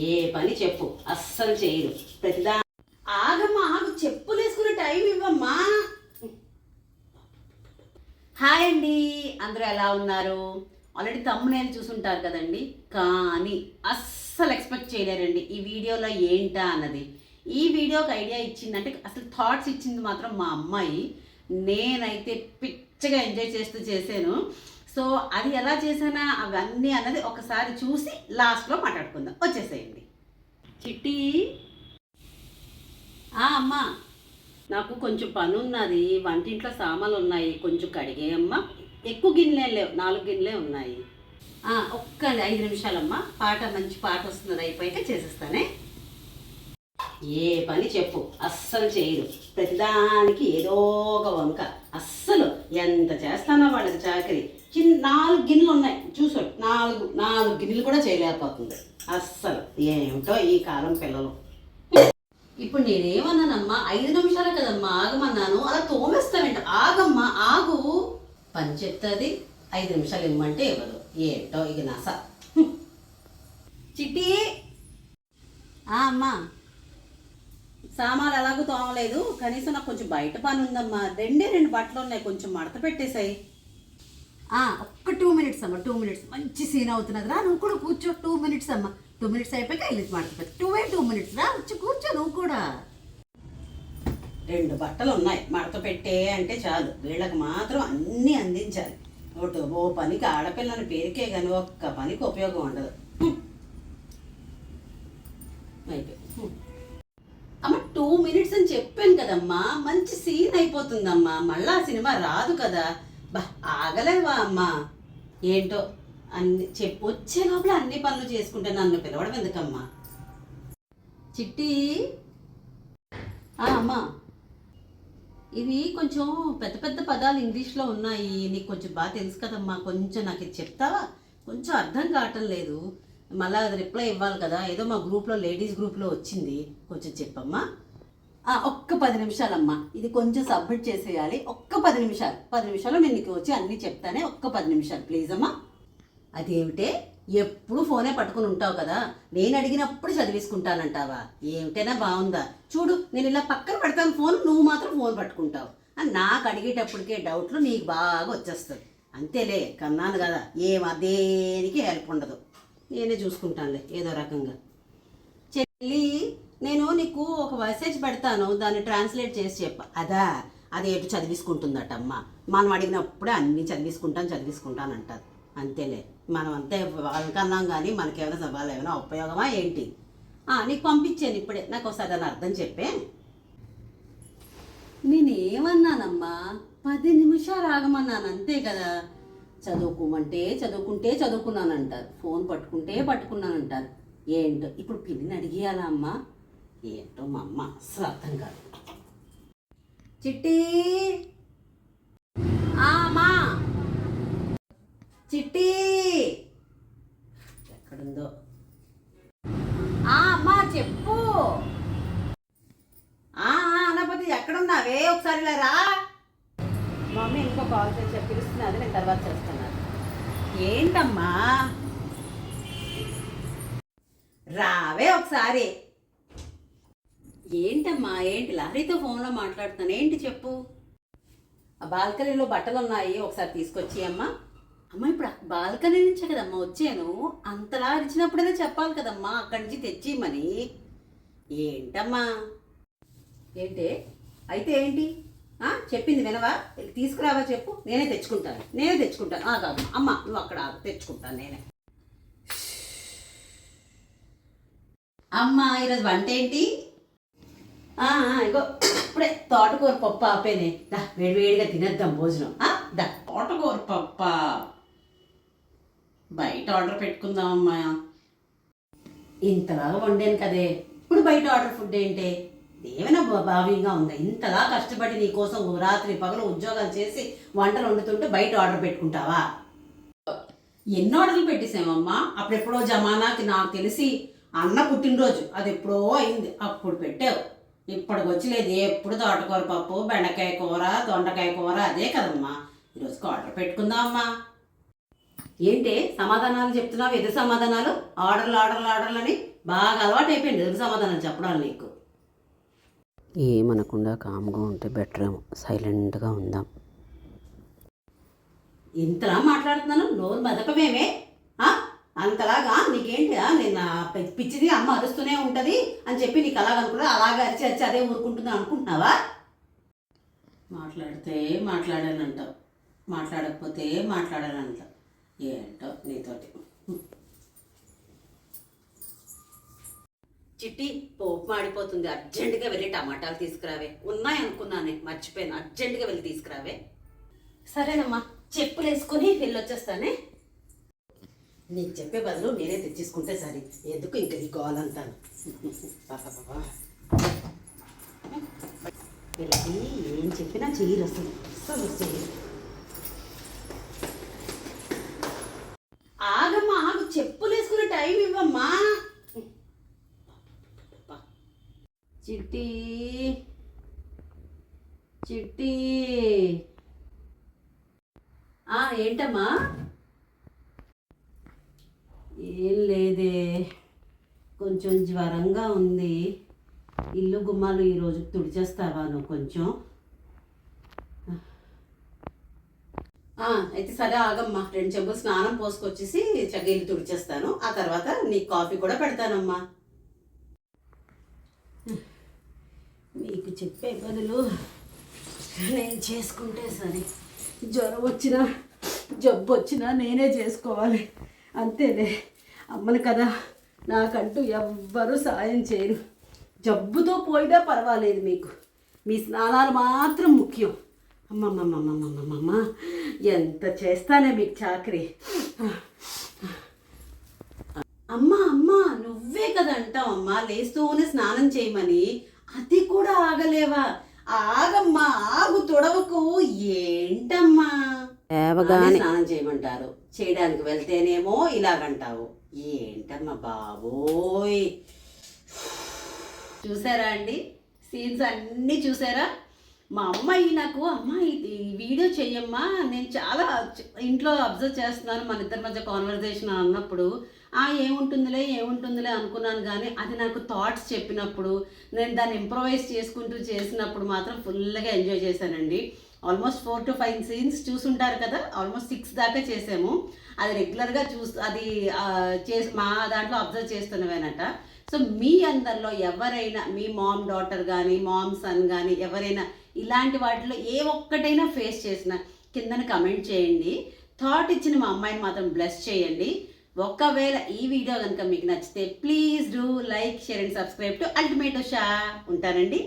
ఏ పని చెప్పు అస్సలు చేయరు ప్రతిదా ఆగమ్మా ఆగు చెప్పులు వేసుకునే టైం ఇవ్వమ్మా. హాయ్ అండి అందరూ ఎలా ఉన్నారు? ఆల్రెడీ తమ్మునేలు చూసుంటారు కదండి. కానీ అస్సలు ఎక్స్పెక్ట్ చేయలేరండి ఈ వీడియోలో ఏంటా అన్నది. ఈ వీడియోకి ఐడియా ఇచ్చిందంటే అసలు థాట్స్ ఇచ్చింది మాత్రం మా అమ్మాయి. నేనైతే పిచ్చగా ఎంజాయ్ చేస్తూ చేశాను. సో అది ఎలా చేశానా? అవన్నీ అన్నది ఒకసారి చూసి లాస్ట్లో మాట్లాడుకుందాం. వచ్చేసేయండి. చిట్టి. ఆ, అమ్మా. నాకు కొంచెం పని ఉన్నది వంటింట్లో సామాన్లు ఉన్నాయి కొంచెం కడిగేయమ్మా ఎక్కువ గిన్నెలే లేవు. నాలుగు గిన్నెలే ఉన్నాయి. ఒక్క ఐదు నిమిషాలమ్మా. పాట మంచి పాట వస్తున్నది అయిపోయాక చేసేస్తానే. ఏ పని చెప్పు. అస్సలు చేయరు ప్రతిదానికి ఏదో ఒక వంక. అస్సలు ఎంత చేస్తానో వాళ్ళకి చాకరీ. చిన్న నాలుగు గిన్నెలు ఉన్నాయి. చూసాడు. నాలుగు నాలుగు గిన్నెలు కూడా చేయలేకపోతుంది. అస్సలు. ఏమిటో ఈ కాలం పిల్లలు. ఇప్పుడు నేనేమన్నానమ్మా ఐదు నిమిషాలే కదమ్మా ఆగమన్నాను. అలా తోమేస్తావేంట? ఆగమ్మా ఆగు. పని చెప్తుంది. ఐదు నిమిషాలు ఇమ్మంటే ఇవ్వదు. ఏంటో ఇక నస. చిట్టి. అమ్మా. సామాన్లు ఎలాగో తోమలేదు. కనీసం నాకు కొంచెం బయట పని ఉందమ్మా. రెండే రెండు బట్టలు ఉన్నాయి. కొంచెం మడత పెట్టేశాయి ఒక్క టూ మినిట్స్ అమ్మా టూ మినిట్స్ మంచి సీన్ అవుతున్నది. రా నువ్వు కూడా కూర్చో టూ మినిట్స్ అమ్మా. టూ మినిట్స్ అయిపోయాక వెళ్ళి మాట్లాడుతుంది టూ ఏ టూ మినిట్స్ రా వచ్చి కూర్చో నువ్వు కూడా. రెండు బట్టలు ఉన్నాయి. మడత పెట్టే అంటే చాలు. వీళ్ళకి మాత్రం అన్నీ అందించాలి. ఒకటి ఓ పనికి ఆడపిల్లని పేరుకే కానీ ఒక్క పనికి ఉపయోగం ఉండదు. అమ్మ టూ మినిట్స్ అని చెప్పాను కదమ్మా. మంచి సీన్ అయిపోతుందమ్మా. మళ్ళా ఆ సినిమా రాదు కదా. బా ఆగలేవా అమ్మా? ఏంటో? అన్ని చెప్పు వచ్చే లోపల అన్ని పనులు చేసుకుంటే నన్ను పిలవడం ఎందుకమ్మా? చిట్టి? ఆ, అమ్మా. ఇవి కొంచెం పెద్ద పెద్ద పదాలు ఇంగ్లీష్లో ఉన్నాయి. నీకు కొంచెం బాగా తెలుసు కదమ్మా. కొంచెం నాకు ఇది చెప్తావా? కొంచెం అర్థం కావటం లేదు. మళ్ళీ అది రిప్లై ఇవ్వాలి కదా. ఏదో మా గ్రూప్లో లేడీస్ గ్రూప్లో వచ్చింది. కొంచెం చెప్పమ్మా. ఒక్క పది నిమిషాలమ్మా. ఇది కొంచెం సబ్మిట్ చేసేయాలి. ఒక్క పది నిమిషాలు. పది నిమిషాలు నేను నీకు వచ్చి అన్నీ చెప్తానే ఒక్క పది నిమిషాలు. ప్లీజ్ అమ్మా. అదేమిటే? ఎప్పుడు ఫోనే పట్టుకుని ఉంటావు కదా. నేను అడిగినప్పుడు చదివేసుకుంటానంటావా? ఏమిటైనా బాగుందా? చూడు నేను ఇలా పక్కన పెడతాను ఫోన్ నువ్వు మాత్రం ఫోన్ పట్టుకుంటావు. అని నాకు అడిగేటప్పటికే డౌట్లు నీకు బాగా వచ్చేస్తుంది అంతేలే కన్నాను కదా. ఏం దేనికి హెల్ప్ ఉండదు. నేనే చూసుకుంటానులే ఏదో రకంగా. చెల్లి నేను నీకు ఒక మెసేజ్ పెడతాను దాన్ని ట్రాన్స్లేట్ చేసి చెప్ప. అదా అది ఎటు చదివిసుకుంటుందట అమ్మ మనం అడిగినప్పుడే అన్నీ చదివిసుకుంటాను చదివిసుకుంటాను అంటారు. అంతేలే. మనం అంతే వాళ్ళకన్నాం కానీ మనకేమైనా సవాలు ఏమైనా ఉపయోగమా ఏంటి? నీకు పంపించాను ఇప్పుడే. నాకు ఒకసారి దాన్ని అర్థం చెప్పే. నేనేమన్నానమ్మా? పది నిమిషాలు ఆగమన్నాను అంతే కదా. చదువుకోమంటే చదువుకుంటే చదువుకున్నానంటారు. ఫోన్ పట్టుకుంటే పట్టుకున్నానంటారు. ఏంటో ఇప్పుడు పిల్లిని అడిగేయాలా అమ్మా? ఏంటో మా అమ్మ అసలు అర్థం కాదు. చిట్టి! ఆ, అమ్మా! చిట్టి! ఎక్కడుందో? ఆ, అమ్మా చెప్పు! అనపతి ఎక్కడున్నావే? ఒకసారి లేరా మమ్మీ ఇంకో కాల్ చేసి చెప్పి పిలుస్తున్నది నేను తర్వాత చేస్తున్నాను ఏంటమ్మా? రావే ఒకసారి. ఏంటమ్మా ఏంటి లహరితో ఫోన్లో మాట్లాడుతాను ఏంటి చెప్పు? ఆ బాల్కనీలో బట్టలు ఉన్నాయి ఒకసారి తీసుకొచ్చి అమ్మా. అమ్మ ఇప్పుడు బాల్కనీ నుంచే కదమ్మా వచ్చాను. అంతలా అరిచినప్పుడైనా చెప్పాలి కదమ్మా అక్కడి నుంచి తెచ్చిమని ఏంటమ్మా? ఏంటి? అయితే ఏంటి? చెప్పింది వినవా? తీసుకురావా చెప్పు. నేనే తెచ్చుకుంటాను. నేనే తెచ్చుకుంటాను. ఆ కాదు. అమ్మ నువ్వు అక్కడ తెచ్చుకుంటాను నేనే. అమ్మ ఈరోజు వంట ఏంటి? ఇగో ఇప్పుడే తోటకూర పప్పు ఆపేనే. దా వేడివేడిగా తినేద్దాం భోజనం. ఆ, దా. తోటకూర పప్ప? బయట ఆర్డర్ పెట్టుకుందాం అమ్మా ఇంతలాగా వండాను కదే. ఇప్పుడు బయట ఆర్డర్ ఫుడ్ ఏంటి? ఏమైనా భావ్యంగా ఉందా? ఇంతలా కష్టపడి నీ కోసం ఓ రాత్రి పగలు ఉద్యోగాలు చేసి వంటలు వండుతుంటే బయట ఆర్డర్ పెట్టుకుంటావా? ఎన్ని ఆర్డర్లు పెట్టేసామమ్మా అప్పుడెప్పుడో జమానాకి నాకు తెలిసి అన్న పుట్టినరోజు. అది ఎప్పుడో అయింది. అప్పుడు పెట్టావు. ఇప్పటికి వచ్చలేదు ఎప్పుడు తోటకూర పప్పు బెండకాయ కూర దొండకాయ కూర అదే కదమ్మా. ఈరోజుకి ఆర్డర్ పెట్టుకుందామమ్మా. ఏంటి సమాధానాలు చెప్తున్నావు? ఎదురు సమాధానాలు? ఆర్డర్లు ఆర్డర్లు ఆర్డర్లు అని బాగా అలవాటు అయిపోయింది. ఎదురు సమాధానాలు చెప్పడాలు నీకు? ఏమనకుండా కామ్గా ఉంటే బెటర్ ఏమో. సైలెంట్గా ఉందాం. ఇంతలా మాట్లాడుతున్నాను? నోరు మెదపమేమే? అంతలాగా నీకేంటి నేను పిచ్చిది అమ్మ అరుస్తూనే ఉంటుంది అని చెప్పి నీకు అలాగ అనుకున్నా అలాగ అరిచి అరిచి అదే ఊరుకుంటుందని అనుకుంటున్నావా? మాట్లాడితే మాట్లాడానంటావు మాట్లాడకపోతే మాట్లాడానంటావు ఏంటో నీతోటి. చిట్టి పోపు మాడిపోతుంది అర్జెంటుగా వెళ్ళి టమాటాలు తీసుకురావే. ఉన్నాయనుకున్నానే మర్చిపోయాను. అర్జెంటుగా వెళ్ళి తీసుకురావే. సరేనమ్మా చెప్పులు వేసుకొని వెళ్ళొచ్చేస్తానే. నీకు చెప్పే బదులు నేనే తెచ్చేసుకుంటే సరే. ఎందుకు ఇంకా ఈ గోల్ వీళ్ళకి ఏం చెప్పినా చెయ్యరు అసలు. అసలు చెయ్యరు. ఆగమ్మా ఆగు. చెప్పులు వేసుకునే టైం ఇవ్వమ్మా. చిట్టి. చిట్టి. ఏంటమ్మా? ఏం లేదే. కొంచెం జ్వరంగా ఉంది. ఇల్లు గుమ్మాలు ఈరోజు తుడిచేస్తావా నువ్వు కొంచెం? అయితే సరే ఆగమ్మా. రెండు చెంబులు స్నానం పోసుకొచ్చేసి చక్కగా ఇల్లు తుడిచేస్తాను. ఆ తర్వాత నీకు కాఫీ కూడా పెడతానమ్మా. నీకు చెప్పే బదులు నేను చేసుకుంటే సరే. జ్వరం వచ్చినా జబ్బు వచ్చినా నేనే చేసుకోవాలి. అంతేలే. అమ్మను కదా. నాకంటూ ఎవ్వరూ సాయం చేయరు. జబ్బుతో పోయినా పర్వాలేదు మీకు. మీ స్నానాలు మాత్రం ముఖ్యం. అమ్మమ్మమ్మమ్మమ్మమ్మ ఎంత చేస్తానే మీకు చాకరీ. అమ్మ అమ్మ నువ్వే కదా అంటావమ్మా లేస్తూనే స్నానం చేయమని. అది కూడా ఆగలేవా? ఆగమ్మా ఆగు తొడవకు. ఏంటమ్మా? లేవగానే స్నానం చేయమంటారు. చేయడానికి వెళ్తేనేమో ఇలాగంటావు. ఏంటమ్మా బాబోయ్. చూసారా అండి? సీన్స్ అన్నీ చూసారా? మా అమ్మాయి నాకు అమ్మాయి ఇది వీడియో చెయ్యమ్మా. నేను చాలా ఇంట్లో అబ్జర్వ్ చేస్తున్నాను మన ఇద్దరి మధ్య కాన్వర్జేషన్ అన్నప్పుడు ఆ ఏముంటుందిలే ఏముంటుందిలే అనుకున్నాను కానీ అది నాకు థాట్స్ చెప్పినప్పుడు నేను దాన్ని ఇంప్రవైజ్ చేసుకుంటూ చేసినప్పుడు మాత్రం ఫుల్గా ఎంజాయ్ చేశానండి. Almost four to five scenes చూసుంటారు కదా ఆల్మోస్ట్ సిక్స్ దాకా చేసాము. అది రెగ్యులర్గా చూస్ అది చేసి మా దాంట్లో అబ్జర్వ్ చేస్తున్నవేనట. సో మీ అందరిలో ఎవరైనా మీ మామ్ డాటర్ కానీ మామ్ సన్ కానీ ఎవరైనా ఇలాంటి వాటిలో ఏ ఒక్కటైనా ఫేస్ చేసిన కిందన కమెంట్ చేయండి. థాట్ ఇచ్చిన మా అమ్మాయిని మాత్రం బ్లెస్ చేయండి. ఒకవేళ ఈ వీడియో కనుక మీకు నచ్చితే please do like share and subscribe to ultimate Shah ఉంటానండి.